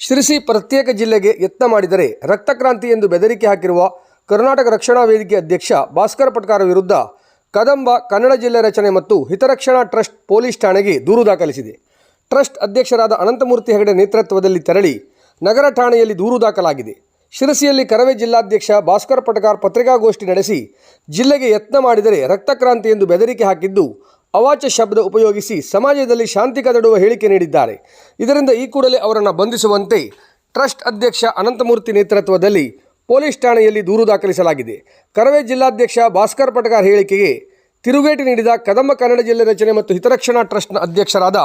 ಶಿರಸಿ ಪ್ರತ್ಯೇಕ ಜಿಲ್ಲೆಗೆ ಯತ್ನ ಮಾಡಿದರೆ ರಕ್ತಕ್ರಾಂತಿ ಎಂದು ಬೆದರಿಕೆ ಹಾಕಿರುವ ಕರ್ನಾಟಕ ರಕ್ಷಣಾ ವೇದಿಕೆ ಅಧ್ಯಕ್ಷ ಭಾಸ್ಕರ ಪಟ್ಕಾರ ವಿರುದ್ಧ ಕದಂಬ ಕನ್ನಡ ಜಿಲ್ಲೆ ರಚನೆ ಮತ್ತು ಹಿತರಕ್ಷಣಾ ಟ್ರಸ್ಟ್ ಪೊಲೀಸ್ ಠಾಣೆಗೆ ದೂರು ದಾಖಲಿಸಿದೆ. ಟ್ರಸ್ಟ್ ಅಧ್ಯಕ್ಷರಾದ ಅನಂತಮೂರ್ತಿ ಹೆಗಡೆ ನೇತೃತ್ವದಲ್ಲಿ ತೆರಳಿ ನಗರ ಠಾಣೆಯಲ್ಲಿ ದೂರು ದಾಖಲಾಗಿದೆ. ಶಿರಸಿಯಲ್ಲಿ ಕರವೇ ಜಿಲ್ಲಾಧ್ಯಕ್ಷ ಭಾಸ್ಕರ್ ಪಟಕಾರ್ ಪತ್ರಿಕಾಗೋಷ್ಠಿ ನಡೆಸಿ ಜಿಲ್ಲೆಗೆ ಯತ್ನ ಮಾಡಿದರೆ ರಕ್ತಕ್ರಾಂತಿ ಎಂದು ಬೆದರಿಕೆ ಹಾಕಿದ್ದು ಅವಾಚ್ಯ ಶಬ್ದ ಉಪಯೋಗಿಸಿ ಸಮಾಜದಲ್ಲಿ ಶಾಂತಿ ಕದಡುವ ಹೇಳಿಕೆ ನೀಡಿದ್ದಾರೆ. ಇದರಿಂದ ಈ ಕೂಡಲೇ ಅವರನ್ನು ಬಂಧಿಸುವಂತೆ ಟ್ರಸ್ಟ್ ಅಧ್ಯಕ್ಷ ಅನಂತಮೂರ್ತಿ ನೇತೃತ್ವದಲ್ಲಿ ಪೊಲೀಸ್ ಠಾಣೆಯಲ್ಲಿ ದೂರು ದಾಖಲಿಸಲಾಗಿದೆ. ಕರವೇ ಜಿಲ್ಲಾಧ್ಯಕ್ಷ ಭಾಸ್ಕರ್ ಪಟಕಾರ್ ಹೇಳಿಕೆಗೆ ತಿರುಗೇಟು ನೀಡಿದ ಕದಂಬ ಕನ್ನಡ ಜಿಲ್ಲೆ ರಚನೆ ಮತ್ತು ಹಿತರಕ್ಷಣಾ ಟ್ರಸ್ಟ್ನ ಅಧ್ಯಕ್ಷರಾದ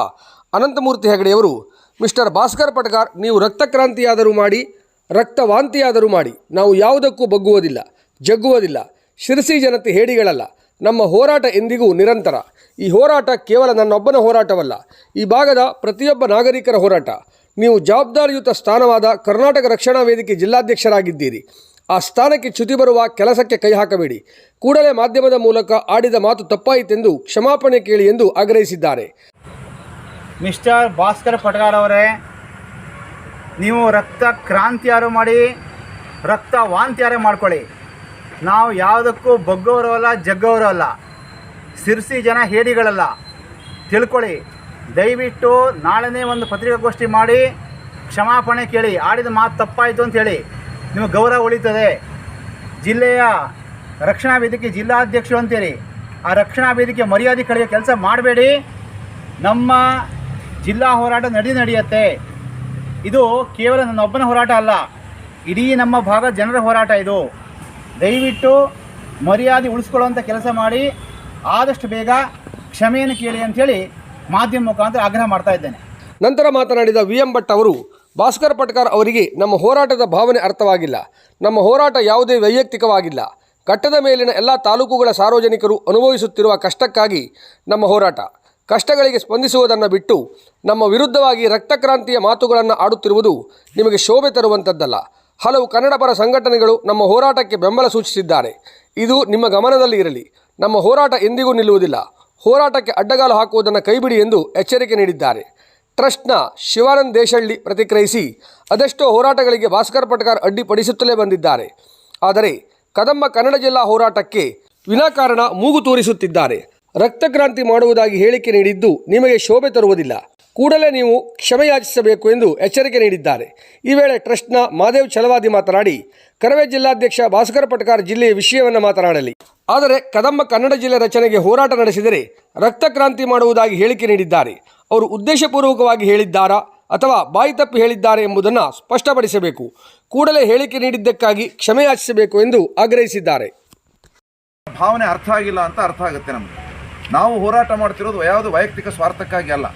ಅನಂತಮೂರ್ತಿ ಹೆಗಡೆಯವರು ಮಿಸ್ಟರ್ ಭಾಸ್ಕರ್ ಪಟಗಾರ್, ನೀವು ರಕ್ತಕ್ರಾಂತಿಯಾದರೂ ಮಾಡಿ, ರಕ್ತವಾಂತಿಯಾದರೂ ಮಾಡಿ. ನಾವು ಯಾವುದಕ್ಕೂ ಬಗ್ಗುವುದಿಲ್ಲ, ಜಗ್ಗುವುದಿಲ್ಲ. ಶಿರಸಿ ಜನತೆ ಹೇಡಿಗಳಲ್ಲ. ನಮ್ಮ ಹೋರಾಟ ಎಂದಿಗೂ ನಿರಂತರ. ಈ ಹೋರಾಟ ಕೇವಲ ನನ್ನೊಬ್ಬನ ಹೋರಾಟವಲ್ಲ, ಈ ಭಾಗದ ಪ್ರತಿಯೊಬ್ಬ ನಾಗರಿಕರ ಹೋರಾಟ. ನೀವು ಜವಾಬ್ದಾರಿಯುತ ಸ್ಥಾನವಾದ ಕರ್ನಾಟಕ ರಕ್ಷಣಾ ವೇದಿಕೆ ಜಿಲ್ಲಾಧ್ಯಕ್ಷರಾಗಿದ್ದೀರಿ. ಆ ಸ್ಥಾನಕ್ಕೆ ಚ್ಯುತಿ ಬರುವ ಕೆಲಸಕ್ಕೆ ಕೈ ಹಾಕಬೇಡಿ. ಕೂಡಲೇ ಮಾಧ್ಯಮದ ಮೂಲಕ ಆಡಿದ ಮಾತು ತಪ್ಪಾಯಿತೆಂದು ಕ್ಷಮಾಪಣೆ ಕೇಳಿ ಎಂದು ಆಗ್ರಹಿಸಿದ್ದಾರೆ. ಮಿಸ್ಟರ್ ಭಾಸ್ಕರ್ ಪಟಗಾರ್ ಅವರೇ, ನೀವು ರಕ್ತ ಕ್ರಾಂತಿಯಾರು ಮಾಡಿ, ರಕ್ತ ವಾಂತಿಯಾರೇ ಮಾಡ್ಕೊಳ್ಳಿ. ನಾವು ಯಾವುದಕ್ಕೂ ಬಗ್ಗೋರು ಅಲ್ಲ ಜಗ್ಗೋರು ಅಲ್ಲ ಸಿರ್ಸಿ ಜನ ಹೇಡಿಗಳಲ್ಲ. ತಿಳ್ಕೊಳ್ಳಿ, ದಯವಿಟ್ಟು ನಾಳೆನೇ ಒಂದು ಪತ್ರಿಕಾಗೋಷ್ಠಿ ಮಾಡಿ, ಕ್ಷಮಾಪಣೆ ಕೇಳಿ, ಆಡಿದ ಮಾತು ತಪ್ಪಾಯಿತು ಅಂತ ಹೇಳಿ. ನಿಮಗೆ ಗೌರವ ಉಳಿತದೆ. ಜಿಲ್ಲೆಯ ರಕ್ಷಣಾ ವೇದಿಕೆ ಜಿಲ್ಲಾಧ್ಯಕ್ಷರು ಅಂತೇಳಿ ಆ ರಕ್ಷಣಾ ವೇದಿಕೆ ಮರ್ಯಾದೆ ಕಳೆಯ ಕೆಲಸ ಮಾಡಬೇಡಿ. ನಮ್ಮ ಜಿಲ್ಲಾ ಹೋರಾಟ ನಡಿ ನಡೆಯುತ್ತೆ. ಇದು ಕೇವಲ ನನ್ನೊಬ್ಬನ ಹೋರಾಟ ಅಲ್ಲ, ಇಡೀ ನಮ್ಮ ಭಾಗ ಜನರ ಹೋರಾಟ ಇದು. ದಯವಿಟ್ಟು ಮರ್ಯಾದೆ ಉಳಿಸ್ಕೊಳ್ಳುವಂಥ ಕೆಲಸ ಮಾಡಿ, ಆದಷ್ಟು ಬೇಗ ಕ್ಷಮೆಯನ್ನು ಕೇಳಿ ಅಂಥೇಳಿ ಮಾಧ್ಯಮ ಮುಖಾಂತರ ಆಗ್ರಹ ಮಾಡ್ತಾ ಇದ್ದೇನೆ. ನಂತರ ಮಾತನಾಡಿದ ವಿ ಎಂ ಭಟ್ ಅವರು, ಭಾಸ್ಕರ್ ಪಟ್ಕರ್ ಅವರಿಗೆ ನಮ್ಮ ಹೋರಾಟದ ಭಾವನೆ ಅರ್ಥವಾಗಿಲ್ಲ. ನಮ್ಮ ಹೋರಾಟ ಯಾವುದೇ ವೈಯಕ್ತಿಕವಾಗಿಲ್ಲ. ಕಟ್ಟದ ಮೇಲಿನ ಎಲ್ಲ ತಾಲೂಕುಗಳ ಸಾರ್ವಜನಿಕರು ಅನುಭವಿಸುತ್ತಿರುವ ಕಷ್ಟಕ್ಕಾಗಿ ನಮ್ಮ ಹೋರಾಟ. ಕಷ್ಟಗಳಿಗೆ ಸ್ಪಂದಿಸುವುದನ್ನು ಬಿಟ್ಟು ನಮ್ಮ ವಿರುದ್ಧವಾಗಿ ರಕ್ತಕ್ರಾಂತಿಯ ಮಾತುಗಳನ್ನು ಆಡುತ್ತಿರುವುದು ನಿಮಗೆ ಶೋಭೆ ತರುವಂಥದ್ದಲ್ಲ ಹಲವು ಕನ್ನಡಪರ ಸಂಘಟನೆಗಳು ನಮ್ಮ ಹೋರಾಟಕ್ಕೆ ಬೆಂಬಲ ಸೂಚಿಸಿದ್ದಾರೆ. ಇದು ನಿಮ್ಮ ಗಮನದಲ್ಲಿ ಇರಲಿ. ನಮ್ಮ ಹೋರಾಟ ಎಂದಿಗೂ ನಿಲ್ಲುವುದಿಲ್ಲ. ಹೋರಾಟಕ್ಕೆ ಅಡ್ಡಗಾಲು ಹಾಕುವುದನ್ನು ಕೈಬಿಡಿ ಎಂದು ಎಚ್ಚರಿಕೆ ನೀಡಿದ್ದಾರೆ. ಟ್ರಸ್ಟ್ನ ಶಿವಾನಂದ್ ದೇಶಳ್ಳಿ ಪ್ರತಿಕ್ರಿಯಿಸಿ, ಅದೆಷ್ಟೋ ಹೋರಾಟಗಳಿಗೆ ಭಾಸ್ಕರ್ ಪಟ್ಕಾರ್ ಅಡ್ಡಿಪಡಿಸುತ್ತಲೇ ಬಂದಿದ್ದಾರೆ. ಆದರೆ ಕದಂಬ ಕನ್ನಡ ಜಿಲ್ಲಾ ಹೋರಾಟಕ್ಕೆ ವಿನಾಕಾರಣ ಮೂಗು ತೂರಿಸುತ್ತಿದ್ದಾರೆ. ರಕ್ತಕ್ರಾಂತಿ ಮಾಡುವುದಾಗಿ ಹೇಳಿಕೆ ನೀಡಿದ್ದು ನಿಮಗೆ ಶೋಭೆ ತರುವುದಿಲ್ಲ. ಕೂಡಲೇ ನೀವು ಕ್ಷಮೆಯಾಚಿಸಬೇಕು ಎಂದು ಎಚ್ಚರಿಕೆ ನೀಡಿದ್ದಾರೆ. ಈ ವೇಳೆ ಟ್ರಸ್ಟ್ನ ಮಾದೇವ್ ಛಲವಾದಿ ಮಾತನಾಡಿ, ಕರವೇ ಜಿಲ್ಲಾಧ್ಯಕ್ಷ ಭಾಸ್ಕರ ಪಟ್ಕಾರ್ ಜಿಲ್ಲೆಯ ವಿಷಯವನ್ನು ಮಾತನಾಡಲಿ. ಆದರೆ ಕದಂಬ ಕನ್ನಡ ಜಿಲ್ಲೆ ರಚನೆಗೆ ಹೋರಾಟ ನಡೆಸಿದರೆ ರಕ್ತಕ್ರಾಂತಿ ಮಾಡುವುದಾಗಿ ಹೇಳಿಕೆ ನೀಡಿದ್ದಾರೆ. ಅವರು ಉದ್ದೇಶಪೂರ್ವಕವಾಗಿ ಹೇಳಿದ್ದಾರಾ ಅಥವಾ ಬಾಯಿ ತಪ್ಪಿ ಹೇಳಿದ್ದಾರೆ ಎಂಬುದನ್ನು ಸ್ಪಷ್ಟಪಡಿಸಬೇಕು. ಕೂಡಲೇ ಹೇಳಿಕೆ ನೀಡಿದ್ದಕ್ಕಾಗಿ ಕ್ಷಮೆಯಾಚಿಸಬೇಕು ಎಂದು ಆಗ್ರಹಿಸಿದ್ದಾರೆ. ಭಾವನೆ ಅರ್ಥ ಆಗಿಲ್ಲ ಅಂತ ಅರ್ಥ ಆಗುತ್ತೆ ನಮಗೆ. ನಾವು ಹೋರಾಟ ಮಾಡ್ತಿರೋದು ಯಾವುದು ವೈಯಕ್ತಿಕ ಸ್ವಾರ್ಥಕ್ಕಾಗಿ ಅಲ್ಲ.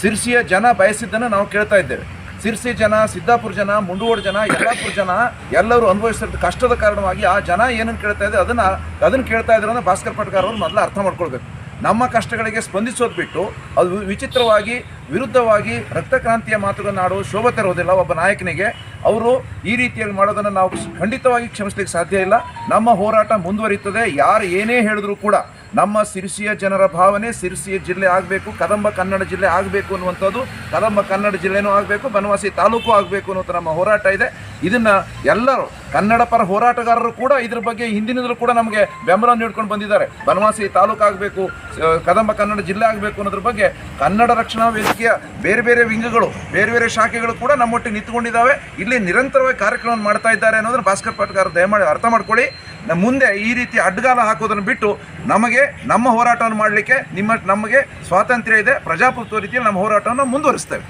ಸಿರ್ಸಿಯ ಜನ ಬಯಸಿದ್ದನ್ನು ನಾವು ಕೇಳ್ತಾ ಇದ್ದೇವೆ. ಸಿರ್ಸಿ ಜನ, ಸಿದ್ದಾಪುರ ಜನ, ಮುಂಡಗೋಡು ಜನ, ಯಲ್ಲಾಪುರ ಜನ ಎಲ್ಲರೂ ಅನುಭವಿಸಿದ ಕಷ್ಟದ ಕಾರಣವಾಗಿ ಆ ಜನ ಏನನ್ನು ಕೇಳ್ತಾ ಇದೆ ಅದನ್ನು ಅದನ್ನು ಕೇಳ್ತಾ ಇದ್ರು ಅಂದ್ರೆ ಭಾಸ್ಕರ್ ಪಟ್ಕಾರ್ ಅವರು ಮೊದಲು ಅರ್ಥ ಮಾಡ್ಕೊಳ್ಬೇಕು. ನಮ್ಮ ಕಷ್ಟಗಳಿಗೆ ಸ್ಪಂದಿಸೋದು ಬಿಟ್ಟು ಅದು ವಿಚಿತ್ರವಾಗಿ, ವಿರುದ್ಧವಾಗಿ ರಕ್ತಕ್ರಾಂತಿಯ ಮಾತುಗಳನ್ನು ಶೋಭೆ ತರೋದಿಲ್ಲ ಒಬ್ಬ ನಾಯಕನಿಗೆ. ಅವರು ಈ ರೀತಿಯಲ್ಲಿ ಮಾಡೋದನ್ನು ನಾವು ಖಂಡಿತವಾಗಿ ಕ್ಷಮಿಸಲಿಕ್ಕೆ ಸಾಧ್ಯ ಇಲ್ಲ. ನಮ್ಮ ಹೋರಾಟ ಮುಂದುವರಿಯುತ್ತದೆ. ಯಾರು ಏನೇ ಹೇಳಿದ್ರು ಕೂಡ ನಮ್ಮ ಸಿರಿಸಿಯ ಜನರ ಭಾವನೆ ಸಿರಿಸಿಯ ಜಿಲ್ಲೆ ಆಗಬೇಕು, ಕದಂಬ ಕನ್ನಡ ಜಿಲ್ಲೆ ಆಗಬೇಕು ಅನ್ನುವಂಥದ್ದು, ಕದಂಬ ಕನ್ನಡ ಜಿಲ್ಲೆನೂ ಆಗಬೇಕು, ಬನವಾಸಿ ತಾಲೂಕು ಆಗಬೇಕು ಅನ್ನೋದು ನಮ್ಮ ಹೋರಾಟ ಇದೆ. ಇದನ್ನು ಎಲ್ಲರೂ ಕನ್ನಡ ಪರ ಹೋರಾಟಗಾರರು ಕೂಡ ಇದ್ರ ಬಗ್ಗೆ ಹಿಂದಿನಿಂದಲೂ ಕೂಡ ನಮಗೆ ಬೆಂಬಲ ನೀಡ್ಕೊಂಡು ಬಂದಿದ್ದಾರೆ. ಬನವಾಸಿ ತಾಲೂಕು ಆಗಬೇಕು ಕದಂಬ ಕನ್ನಡ ಜಿಲ್ಲೆ ಆಗಬೇಕು ಅನ್ನೋದ್ರ ಬಗ್ಗೆ ಕನ್ನಡ ರಕ್ಷಣಾ ವೇದಿಕೆಯ ಬೇರೆ ಬೇರೆ ವಿಂಗಗಳು, ಬೇರೆ ಬೇರೆ ಶಾಖೆಗಳು ಕೂಡ ನಮ್ಮೊಟ್ಟಿಗೆ ನಿಂತ್ಕೊಂಡಿದ್ದಾವೆ. ಇಲ್ಲಿ ನಿರಂತರವಾಗಿ ಕಾರ್ಯಕ್ರಮವನ್ನು ಮಾಡ್ತಾ ಇದ್ದಾರೆ ಅನ್ನೋದನ್ನು ಭಾಸ್ಕರ್ ಪಟ್ಗಾರ ದಯಮಾಡಿ ಅರ್ಥ ಮಾಡ್ಕೊಳ್ಳಿ. ಮುಂದೆ ಈ ರೀತಿ ಅಡ್ಡಗಾಲ ಹಾಕೋದನ್ನು ಬಿಟ್ಟು ನಮಗೆ ನಮ್ಮ ಹೋರಾಟವನ್ನು ಮಾಡಲಿಕ್ಕೆ ನಿಮ್ಮ, ನಮಗೆ ಸ್ವಾತಂತ್ರ್ಯ ಇದೆ, ಪ್ರಜಾಪ್ರಭುತ್ವ ರೀತಿಯಲ್ಲಿ ನಮ್ಮ ಹೋರಾಟವನ್ನು ಮುಂದುವರಿಸ್ತೇವೆ.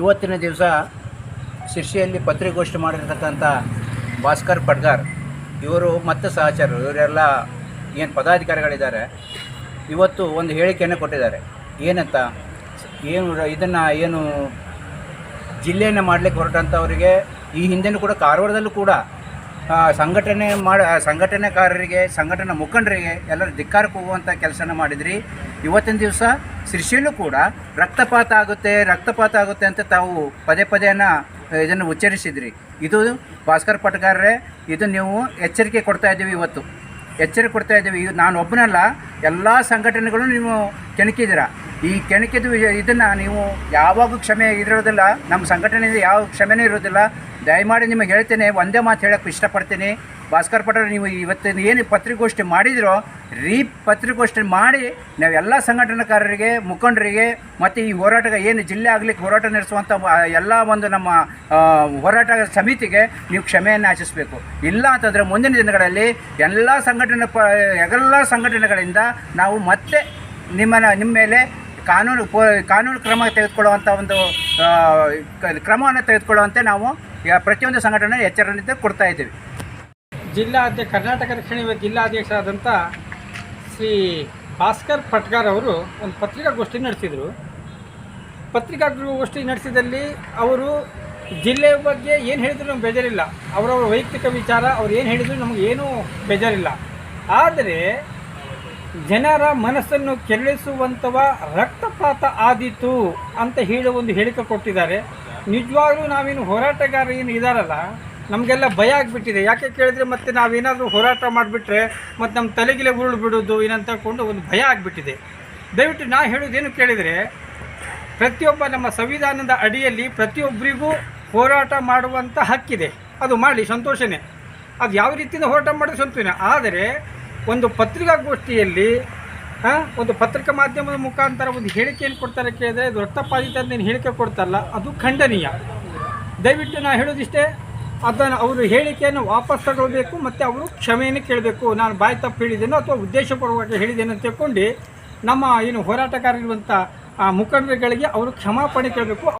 ಇವತ್ತಿನ ದಿವಸ ಶಿರ್ಷಿಯಲ್ಲಿ ಪತ್ರಿಕಾಗೋಷ್ಠಿ ಮಾಡಿರ್ತಕ್ಕಂಥ ಭಾಸ್ಕರ್ ಪಡ್ಗಾರ್, ಇವರು ಮತ್ತು ಸಹಚರರು, ಇವರೆಲ್ಲ ಏನು ಪದಾಧಿಕಾರಿಗಳಿದ್ದಾರೆ, ಇವತ್ತು ಒಂದು ಹೇಳಿಕೆಯನ್ನು ಕೊಟ್ಟಿದ್ದಾರೆ. ಏನಂತ? ಏನು ಇದನ್ನು ಏನು ಜಿಲ್ಲೆಯನ್ನು ಮಾಡಲಿಕ್ಕೆ ಹೊರಟಂಥವರಿಗೆ ಈ ಹಿಂದೆನೂ ಕೂಡ ಕಾರವಾರದಲ್ಲೂ ಕೂಡ ಸಂಘಟನೆ ಮಾಡ ಸಂಘಟನೆಕಾರರಿಗೆ, ಸಂಘಟನಾ ಮುಖಂಡರಿಗೆ ಎಲ್ಲರೂ ಧಿಕ್ಕಾರಕ್ಕೆ ಹೋಗುವಂಥ ಕೆಲಸನ ಮಾಡಿದ್ರಿ. ಇವತ್ತಿನ ದಿವಸ ಶ್ರೀಶೈಲು ಕೂಡ ರಕ್ತಪಾತ ಆಗುತ್ತೆ ರಕ್ತಪಾತ ಆಗುತ್ತೆ ಅಂತ ತಾವು ಪದೇ ಪದೇನ ಇದನ್ನು ಉಚ್ಚರಿಸಿದ್ರಿ. ಇದು ಭಾಸ್ಕರ್ ಪಟ್ಗಾರ್ರೆ ಇದು ನೀವು ಎಚ್ಚರಿಕೆ ಕೊಡ್ತಾ ಇದ್ದೀವಿ ಇವತ್ತು. ಎಚ್ಚರಿಕೆ ಕೊಡ್ತಾ ಇದ್ದೀವಿ. ಇದು ನಾನು ಒಬ್ಬನಲ್ಲ ಎಲ್ಲ ಸಂಘಟನೆಗಳು ನೀವು ಕೆಣಕಿದ್ದೀರ. ಈ ಕೆಣಕಿದ ಇದನ್ನು ನೀವು ಯಾವಾಗೂ ಕ್ಷಮೆ ಇರೋದಿಲ್ಲ, ನಮ್ಮ ಸಂಘಟನೆಯಿಂದ ಯಾವ ಕ್ಷಮೆನೂ ಇರೋದಿಲ್ಲ. ದಯಮಾಡಿ ನಿಮಗೆ ಹೇಳ್ತೇನೆ, ಒಂದೇ ಮಾತು ಹೇಳಕ್ಕೆ ಇಷ್ಟಪಡ್ತೀನಿ. ಭಾಸ್ಕರ್ ಪಟೇಲ್, ನೀವು ಇವತ್ತಿನ ಏನು ಪತ್ರಿಕೋಷ್ಠಿ ಮಾಡಿದಿರೋ, ರೀ ಪತ್ರಿಕೋಷ್ಠಿ ಮಾಡಿ ನಾವೆಲ್ಲ ಸಂಘಟನಾಕಾರರಿಗೆ, ಮುಖಂಡರಿಗೆ, ಮತ್ತು ಈ ಹೋರಾಟ ಏನು ಜಿಲ್ಲೆ ಆಗಲಿಕ್ಕೆ ಹೋರಾಟ ನಡೆಸುವಂಥ ಎಲ್ಲ ಒಂದು ನಮ್ಮ ಹೋರಾಟ ಸಮಿತಿಗೆ ನೀವು ಕ್ಷಮೆಯನ್ನು ಆಚರಿಸಬೇಕು. ಇಲ್ಲ ಅಂತಂದರೆ ಮುಂದಿನ ದಿನಗಳಲ್ಲಿ ಎಲ್ಲ ಸಂಘಟನೆ ಪ ಎಲ್ಲ ಸಂಘಟನೆಗಳಿಂದ ನಾವು ಮತ್ತೆ ನಿಮ್ಮನ್ನು ನಿಮ್ಮ ಮೇಲೆ ಕಾನೂನು ಕಾನೂನು ಕ್ರಮ ತೆಗೆದುಕೊಳ್ಳುವಂಥ ಒಂದು ಕ್ರಮವನ್ನು ತೆಗೆದುಕೊಳ್ಳುವಂತೆ ನಾವು ಪ್ರತಿಯೊಂದು ಸಂಘಟನೆ ಎಚ್ಚರಿಕೆ ಕೊಡ್ತಾ ಇದ್ದೀವಿ. ಅಧ್ಯಕ್ಷ ಕರ್ನಾಟಕ ರಕ್ಷಣೆ ಜಿಲ್ಲಾಧ್ಯಕ್ಷರಾದಂಥ ಶ್ರೀ ಭಾಸ್ಕರ್ ಪಟ್ಗಾರ್ ಅವರು ಒಂದು ಪತ್ರಿಕಾಗೋಷ್ಠಿ ನಡೆಸಿದರು. ಪತ್ರಿಕಾಗೋಷ್ಠಿ ನಡೆಸಿದಲ್ಲಿ ಅವರು ಜಿಲ್ಲೆಯ ಬಗ್ಗೆ ಏನು ಹೇಳಿದ್ರು ನಮ್ಗೆ ಬೇಜಾರಿಲ್ಲ. ಅವರವರ ವೈಯಕ್ತಿಕ ವಿಚಾರ, ಅವ್ರು ಏನು ಹೇಳಿದ್ರು ನಮಗೆ ಏನೂ ಬೇಜಾರಿಲ್ಲ. ಆದರೆ ಜನರ ಮನಸ್ಸನ್ನು ಕೆರಳಿಸುವಂಥವ ರಕ್ತಪಾತ ಆದೀತು ಅಂತ ಹೇಳಿ ಒಂದು ಹೇಳಿಕೆ ಕೊಟ್ಟಿದ್ದಾರೆ. ನಿಜವಾಗ್ಲೂ ನಾವೇನು ಹೋರಾಟಗಾರ ಏನು ಇದಾರಲ್ಲ, ನಮಗೆಲ್ಲ ಭಯ ಆಗಿಬಿಟ್ಟಿದೆ. ಯಾಕೆ ಕೇಳಿದ್ರೆ ಮತ್ತೆ ನಾವೇನಾದರೂ ಹೋರಾಟ ಮಾಡಿಬಿಟ್ರೆ ಮತ್ತು ನಮ್ಮ ತಲೆಗಿಲೆ ಉರುಳು ಬಿಡೋದು ಏನಂತ ಕೊಂಡು ಒಂದು ಭಯ ಆಗಿಬಿಟ್ಟಿದೆ. ದಯವಿಟ್ಟು ನಾ ಹೇಳೋದೇನು ಕೇಳಿದರೆ, ಪ್ರತಿಯೊಬ್ಬ ನಮ್ಮ ಸಂವಿಧಾನದ ಅಡಿಯಲ್ಲಿ ಪ್ರತಿಯೊಬ್ಬರಿಗೂ ಹೋರಾಟ ಮಾಡುವಂಥ ಹಕ್ಕಿದೆ. ಅದು ಮಾಡಲಿ, ಸಂತೋಷನೇ. ಅದು ಯಾವ ರೀತಿಯಿಂದ ಹೋರಾಟ ಮಾಡೋದು ಸಂತೋಷ ಆದರೆ ಒಂದು ಪತ್ರಿಕಾಗೋಷ್ಠಿಯಲ್ಲಿ ಒಂದು ಪತ್ರಿಕಾ ಮಾಧ್ಯಮದ ಮುಖಾಂತರ ಒಂದು ಹೇಳಿಕೆಯನ್ನು ಕೊಡ್ತಾರೆ ಕೇಳಿದ್ರೆ, ಅದು ರಕ್ತಪಾದಿತ ಅಂತ ಹೇಳಿಕೆ ಕೊಡ್ತಲ್ಲ, ಅದು ಖಂಡನೀಯ. ದಯವಿಟ್ಟು ನಾನು ಹೇಳೋದಿಷ್ಟೇ, ಅದನ್ನು ಅವರು ಹೇಳಿಕೆಯನ್ನು ವಾಪಸ್ ತಗೊಳ್ಬೇಕು, ಮತ್ತು ಅವರು ಕ್ಷಮೆಯನ್ನು ಕೇಳಬೇಕು. ನಾನು ಬಾಯಿ ತಪ್ಪು ಹೇಳಿದ್ದೇನೋ ಅಥವಾ ಉದ್ದೇಶಪೂರ್ವಕ ಹೇಳಿದ್ದೇನೆ ಅಂತ ತಿಳ್ಕೊಂಡು ನಮ್ಮ ಏನು ಹೋರಾಟಗಾರರಿರುವಂಥ ಮುಖಂಡರುಗಳಿಗೆ ಅವರು ಕ್ಷಮಾಪಣೆ ಕೇಳಬೇಕು.